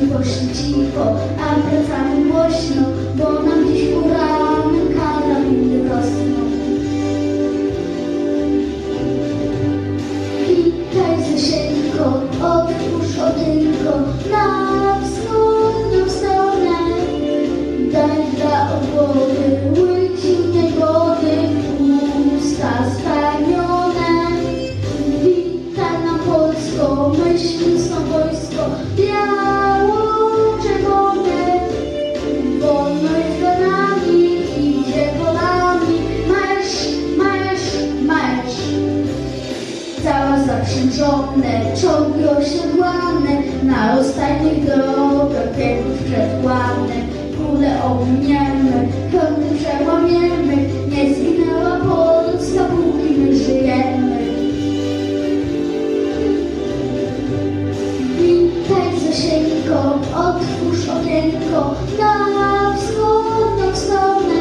cicho, a wracamy głośno, bo nam dziś uranek karabiny rosną. Witaj Zosieńko, otwórz okieńko na wschodnią stronę. Daj dla Całe zaprzężone, czołgi osiodłane, na ostatnich drogach biegów przedładne. Kule ominiemy, pełny przełamiemy, nie zginęła Polska, póki my żyjemy. Witaj Zosieńko, otwórz okienko na wschodnią stronę.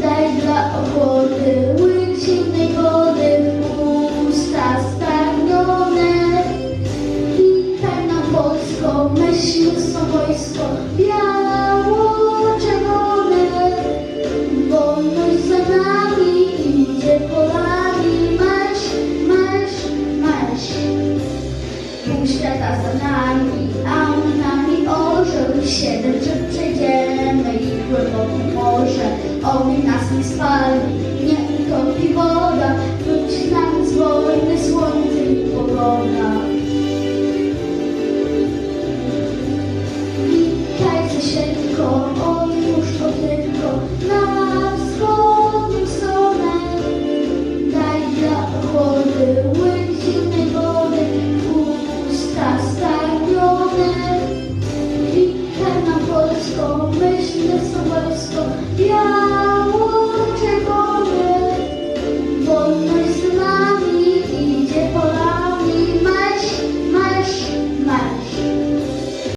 Daj dla obłody Polsko, myśli są wojsko biało-czerwone. Wolność za nami idzie polami, marsz, marsz, marsz. Pół świata za nami, a nami orzeł Siedem, że przejdziemy i głębokie morze Ogień nas nie spali,